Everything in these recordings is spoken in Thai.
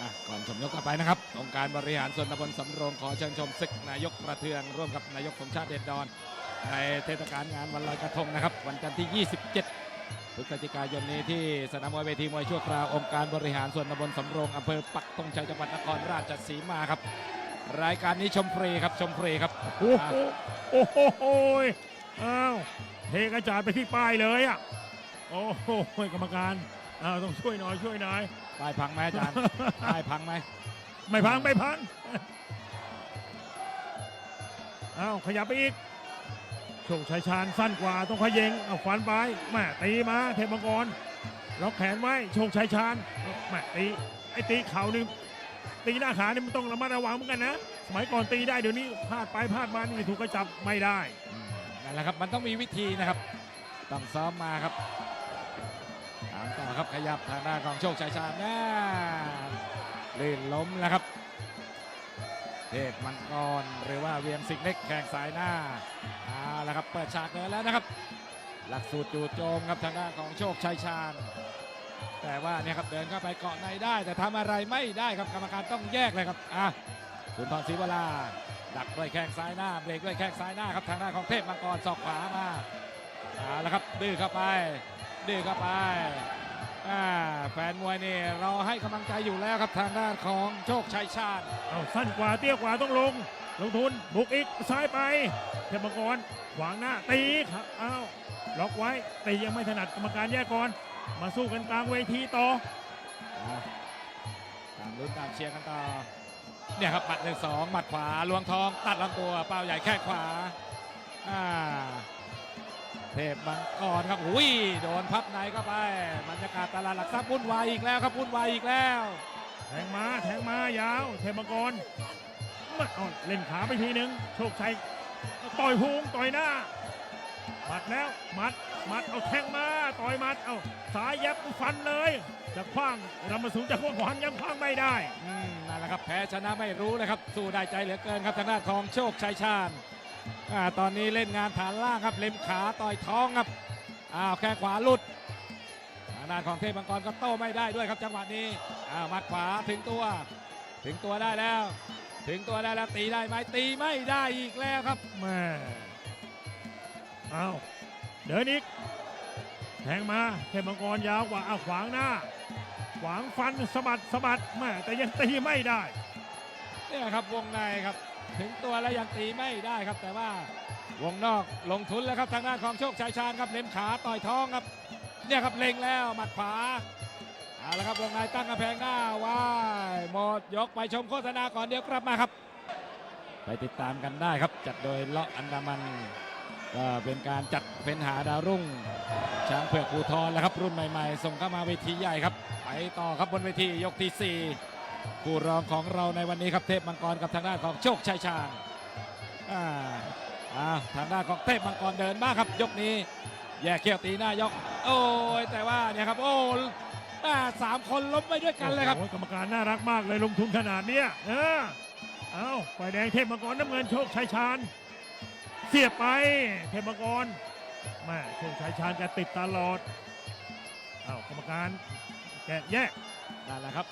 อะก่อนชมยกต่อไปนะครับองค์การบริหารส่วนตำบลสำโรงขอเชิญชมศึกนายกประเทืองร่วมกับนายกสมชาติเดชดอน ในเทศกาลงานวันลอยกระทงนะครับ วันจันทร์ที่ 27พฤศจิกายนนี้ที่สนามมวยเวทีมวยชั่วคราวองค์การบริหารส่วนตำบลสำโรงอำเภอปักธงชัยจังหวัดนครราชสีมาครับ รายการนี้ชมฟรีครับชมฟรีครับโอ้โหโอ้โหโอ้ยอ้าวเทกระจาดไปที่ป้ายเลยอะโอ้โหกรรมการอ้าวต้องช่วยหน่อยช่วยหน่อย ป้ายพังไหมอาจารย์ป้ายพังไหมไม่พังไม่พังอ้าวขยับไปอีกโชคชัยชาญสั้นกว่าต้องขยเยงเอาขวานไปแม่ตีมาเทพมังกรล็อกแขนไว้โชคชัยชาญแม่ตีไอ้ตีเข่านี่ตีหน้าขานี่มันต้องระมัดระวังเหมือนกันนะสมัยก่อนตีได้เดี๋ยวนี้พลาดไปพลาดมานี่ถูกกระจับไม่ได้อืมนั่นแหละครับมันต้องมีวิธีนะครับต้องซ้อมมาครับ ตามต่อครับขยับทางด้านของโชคชัยชาญน่าลื่นล้มแล้วครับ เทพมังกรหรือว่าเวียงสิงห์เล็กแข่งสายหน้าเอาละครับเปิดฉากเลยแล้วนะครับ หลักสูตรจู่โจมครับทางด้านของโชคชัยชาญ แต่ว่าเนี่ยครับเดินเข้าไปเกาะในได้ แต่ทำอะไรไม่ได้ครับกรรมการต้องแยกเลยครับอะสุนทรศรีวราดักด้วยแข้งซ้ายหน้าเบรกด้วยแข้งซ้ายหน้าครับทางด้านของเทพมังกรศอกขวามาเอาละครับดื้อเข้าไป ดื้อเข้าไปอ่าแฟนมวยนี่รอให้กำลังใจอยู่แล้วครับทางด้านของโชคชัยชาญเอาสั้นกว่าเตี้ยกว่าต้องลง ลงทุนบุกอีกซ้ายไปเทพมังกรขวางหน้าตีครับอ้าวล็อกไว้ตียังไม่ถนัดกรรมการแยกก่อน มาสู้กันกลางเวทีต่ออะตามลุ้นตามเชียร์กันต่อเนี่ยครับหมัดหนึ่งสองหมัดขวาลวงทองตัดลำตัวเป้าใหญ่แข้งขวาอ่า เทพมังกรครับอุ้ยโดนพับในเข้าไปบรรยากาศตลาดหลักทรัพย์วุ่นวายอีกแล้วครับวุ่นวายอีกแล้ว แทงมาแทงมายาว เทพมังกรมาเอาเล่นขาไปทีหนึ่งโชคชัยต่อยพุงต่อยหน้าหมัดแล้วหมัดหมัดเอาแทงมาต่อยหมัดเอาสายยับฟันเลยจะคว้างรำมาสูงจะคว้างขวานยังคว้างไม่ได้อืมนั่นแหละครับแพ้ชนะไม่รู้เลยครับสู้ได้ใจเหลือเกินครับทางด้านของโชคชัยชาญ อ่าตอนนี้เล่นงานฐานล่างครับ เล็มขาต่อยท้องครับอ้าวแข้งขวาหลุดทางด้านของเทพมังกรก็โต้ไม่ได้ด้วยครับจังหวะนี้อ้าวหมัดขวาถึงตัว ถึงตัวได้แล้ว ถึงตัวได้แล้วตีได้ไหมตีไม่ได้อีกแล้วครับแม่เอาเดินอีกแทงมาเทพมังกรยาวกว่าเอาขวางหน้า ขวางฟันสะบัดสะบัดแม่แต่ยังตีไม่ได้เนี่ยครับวงในครับ ถึงตัวแล้วยังตีไม่ได้ครับ แต่ว่าวงนอกลงทุนแล้วครับทางด้านของโชคชัยชาญครับเล็มขาต่อยท้องครับ เนี่ยครับเล็งแล้วหมัดขวาเอาละครับวงในตั้งกระแพงหน้าว่ายหมดยกไปชมโฆษณาก่อนเดี๋ยวกลับมาครับ ไปติดตามกันได้ครับ จัดโดยเลาะอันดามันก็เป็นการจัดเป็นหาดาวรุ่ง ช้างเผือกภูทรแล้วครับ รุ่นใหม่ ๆ ส่งเข้ามาเวทีใหญ่ครับ ไปต่อครับบนเวทียกที่4 ผู้รองของเราในวันนี้ครับเทพมังกรกับทางด้านของโชคชัยชาญอ่าอ่าทางด้านของเทพมังกรเดินมากครับ ยกนี้ แยกเขี้ยวตีหน้ายก โอ้ยแต่ว่าเนี่ยครับ โอ้อ่าสามคนล้มไปด้วยกันเลยครับโอ้โหกรรมการน่ารักมากเลยลงทุนขนาดเนี้ยเออเอาฝ่ายแดงเทพมังกรน้ำเงินโชคชัยชาญเสียบไปเทพมังกรแม่โชคชัยชาญแกติดตลอดเอากรรมการแกะแยกนั่นแหละครับ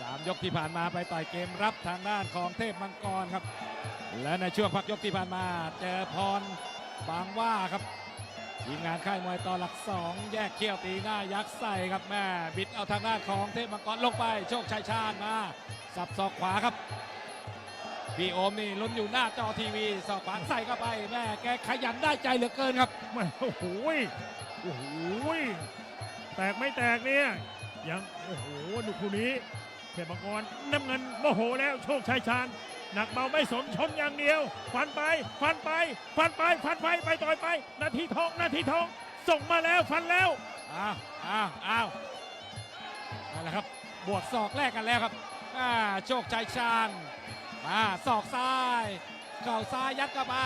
สามยกที่ผ่านมาไปต่อยเกมรับทางด้านของเทพมังกรครับ และในช่วงพักยกที่ผ่านมาเจอพรบางว่าครับทีมงานค่ายมวยต่อหลักสองแยกเขี้ยวตีหน้ายักษ์ใส่ครับแม่บิดเอาทางด้านของเทพมังกรลงไป โชคชัยชาญมาสับศอกขวาครับพี่โอมนี่ลุ้นอยู่หน้าจอทีวีศอกขวาใส่เข้าไปแม่แกขยันได้ใจเหลือเกินครับแม่โอ้โหโอ้โหแตกไม่แตกเนี่ยยังโอ้โหดูคู่นี้ เทพมังกรน้ำเงินโมโหแล้วโชคชัยชาญหนักเบาไม่สนชนอย่างเดียว ฟันไป ฟันไป ฟันไป ฟันไป ไปต่อยไป นาทีทอง นาทีทอง ส่งมาแล้ว ฟันแล้ว อ้าว อ้าว อ้าวนั่นแหละครับ บวกศอกแรกกันแล้วครับ อ่า โชคชัยชาญมาศอกซ้าย เข่าซ้ายยัดเข้าไป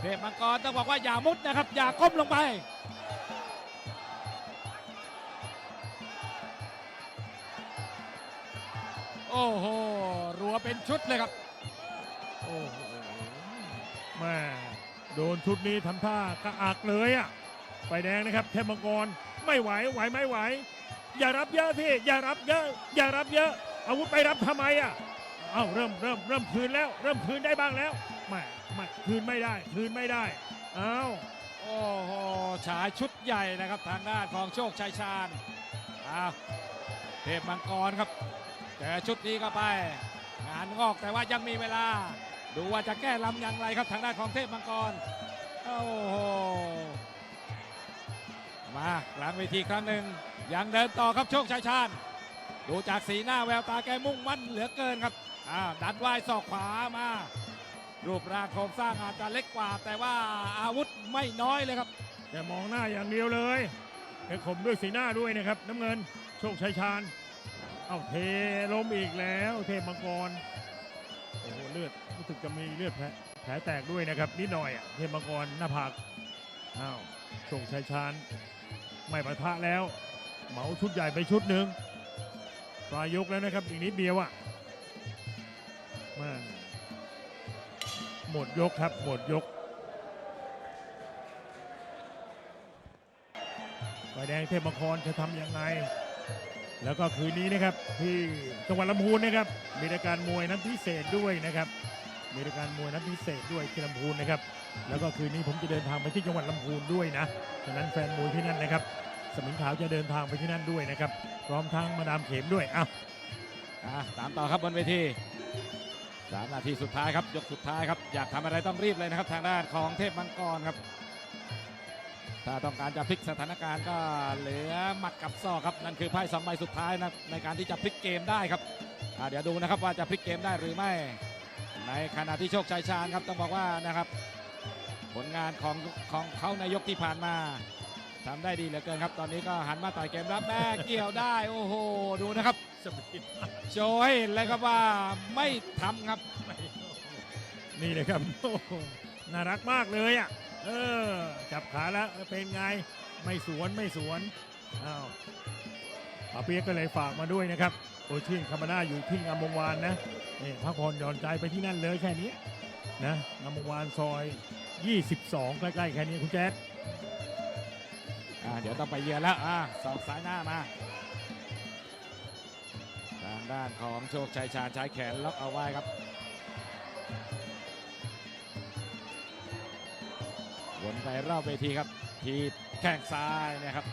เทพมังกรต้องบอกว่าอย่ามุดนะครับ อย่าก้มลงไป โอ้โห รัวเป็นชุดเลยครับ โอ้โหแม่โดนชุดนี้ทำท่ากระอักเลยอะไฟแดงนะครับเทพมังกรไม่ไหวไหวไม่ไหว อย่ารับเยอะพี่อย่ารับเยอะ อย่ารับเยอะ อาวุธไปรับทำไมอะเอ้าเริ่มเริ่มเริ่มคืนแล้ว เริ่มคืนได้บ้างแล้วไม่ไม่คืนไม่ได้ คืนไม่ได้เอ้าโอ้โหฉายชุดใหญ่นะครับทางด้านของโชคชัยชาญอ้าวเทพมังกรครับ เจอชุดนี้ก็ไป งานงอกแต่ว่ายังมีเวลา ดูว่าจะแก้ลำอย่างไรครับทางด้านของเทพมังกรโอ้โหมากลางเวทีครั้งหนึ่งยังเดินต่อครับโชคชัยชาญดูจากสีหน้าแววตาแกมุ่งมั่นเหลือเกินครับอ้าวดันไหวศอกขวามา รูปร่างโครงสร้างอาจจะเล็กกว่า แต่ว่าอาวุธไม่น้อยเลยครับแกมองหน้าอย่างเดียวเลยแกข่มด้วยสีหน้าด้วยนะครับ น้ำเงิน โชคชัยชาญ เอ้าเทล้มอีกแล้ว เทพมังกรโอ้โหเลือดรู้สึกจะมีเลือดแผลแผลแตกด้วยนะครับนิดหน่อยอะเทพมังกรหน้าผากอ้าวโชคชัยชาญไม่ประทะแล้ว เหมาชุดใหญ่ไปชุดหนึ่งปลายยกแล้วนะครับอีกนิดเดียวอะมาหมดยกครับหมดยกฝ่ายแดงเทพมงคลจะทำยังไง แล้วก็คืนนี้นะครับที่จังหวัดลำพูนนะครับมีรายการมวยนัดพิเศษด้วยนะครับ มีรายการมวยนัดพิเศษด้วยที่ลำพูนนะครับ แล้วก็คืนนี้ผมจะเดินทางไปที่จังหวัดลำพูนด้วยนะฉะนั้นแฟนมวยที่นั่นนะครับ สมิงขาวจะเดินทางไปที่นั่นด้วยนะครับ พร้อมทั้งมาดามเข็มด้วยอ้าวอะตามต่อครับบนเวทีสามนาทีสุดท้ายครับยกสุดท้ายครับอยากทำอะไรต้องรีบเลยนะครับ ทางด้านของเทพมังกรครับ ถ้าต้องการจะพลิกสถานการณ์ก็เหลือหมัดกับศอกครับ นั่นคือไพ่สองใบสุดท้ายนะในการที่จะพลิกเกมได้ครับเดี๋ยวดูนะครับว่าจะพลิกเกมได้หรือไม่ ในขณะที่โชคชัยชาญครับต้องบอกว่านะครับ ผลงานของของเขาในยกที่ผ่านมาทำได้ดีเหลือเกินครับ ตอนนี้ก็หันมาต่อยเกมรับแม่เกี่ยวได้ โอ้โห ดูนะครับโชว์ให้เห็นเลยครับว่าไม่ทำครับ นี่เลยครับ น่ารักมากเลยอะ เออ จับขาแล้วเป็นไง ไม่สวนไม่สวนอ้าวป้าเปียกก็เลยฝากมาด้วยนะครับ โอชินคามาน่าอยู่ที่งามวงวานนะนี่พักผ่อนหย่อนใจไปที่นั่นเลยแค่นี้นะงามวงวานซอย 22 ใกล้ๆแค่นี้คุณแจ๊ดอ่าเดี๋ยวต้องไปเยือนแล้วอ่าสอกซ้ายหน้ามาทางด้านของโชคชัยชาญใช้แขนล็อกเอาไว้ครับ นไปรอบเวทีครับ ทีแข้งซ้ายนะครับ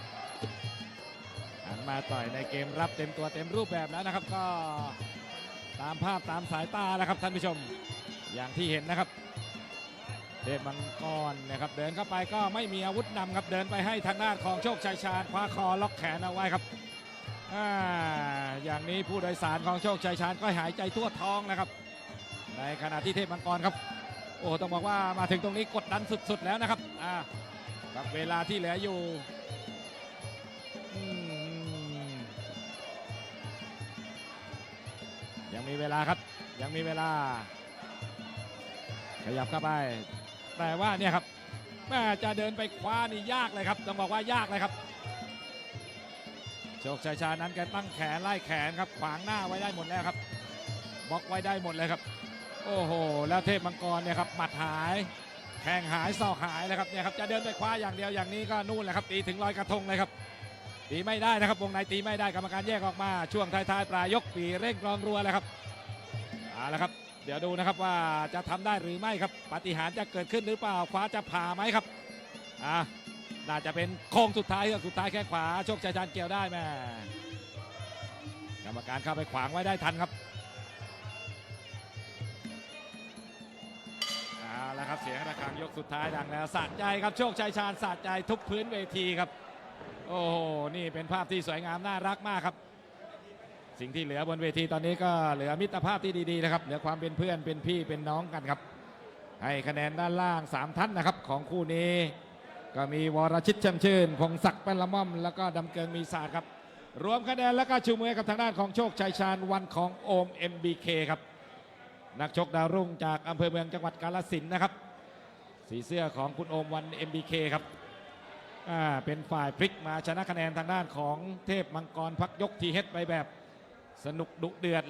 หันมาต่อยในเกมรับเต็มตัวเต็มรูปแบบแล้วนะครับ ก็ตามภาพตามสายตาแล้วครับท่านผู้ชมอย่างที่เห็นนะครับเทพมังกรนะครับเดินเข้าไปก็ไม่มีอาวุธนำครับเดินไปให้ทางด้านของโชคชัยชาญคว้าคอล็อกแขนเอาไว้ครับอาอย่างนี้ผู้โดยสารของโชคชัยชาญก็หายใจทั่วท้องนะครับ ในขณะที่เทพมังกรครับ โอ้ต้องบอกว่ามาถึงตรงนี้กดดันสุดๆแล้วนะครับอ่ากับเวลาที่เหลืออยู่ยังมีเวลาครับยังมีเวลา ขยับเข้าไป แต่ว่าเนี่ยครับแม่จะเดินไปคว้านี่ยากเลยครับ ต้องบอกว่ายากเลยครับโชคชัยชานั้นแกตั้งแขนไล่แขนครับ ขวางหน้าไว้ได้หมดแล้วครับบล็อกไว้ได้หมดเลยครับ โอ้โห แล้วเทพมังกรเนี่ยครับหมัดหายแข้งหายศอกหายเลยครับเนี่ยครับจะเดินไปคว้าอย่างเดียวอย่างนี้ก็นู่นแหละครับตีถึงลอยกระทงเลยครับตีไม่ได้นะครับวงในตีไม่ได้กรรมการแยกออกมาช่วงท้ายๆปลายยกปีเร่งกรองรัวเลยครับเอาละครับ เดี๋ยวดูนะครับว่าจะทำได้หรือไม่ครับปฏิหารจะเกิดขึ้นหรือเปล่าขวาจะผ่าไหมครับอ่าน่าจะเป็นโค้งสุดท้ายครับสุดท้ายแค่ขวาโชคชัยชาญเกี่ยวได้แม่กรรมการเข้าไปขวางไว้ได้ทันครับ เอาละครับเสียงระฆังยกสุดท้ายดังแล้วสะใจครับโชคชัยชาญสะใจทุกพื้นเวทีครับ โอ้โหนี่เป็นภาพที่สวยงามน่ารักมากครับ สิ่งที่เหลือบนเวทีตอนนี้ก็เหลือมิตรภาพที่ดีๆนะครับเหลือความเป็นเพื่อนเป็นพี่เป็นน้องกันครับ ให้คะแนนด้านล่าง 3 ท่านนะครับของคู่นี้ ก็มีวรชิตช่ำชื่นพงศักดิ์แป้นละม่อม แล้วก็ดำเกิงมีศาสตร์ครับ รวมคะแนนแล้วก็ชูมือกับทางด้านของโชคชัยชาญวันของโอม MBK ครับ นักชกดาวรุ่งจากอำเภอเมืองจังหวัดกาฬสินธุ์นะครับ สีเสื้อของคุณโอมวัน MBK ครับอ่าเป็นฝ่ายพลิกมาชนะคะแนนทางด้านของเทพมังกรพักยกทีเฮดไปแบบสนุกดุเดือด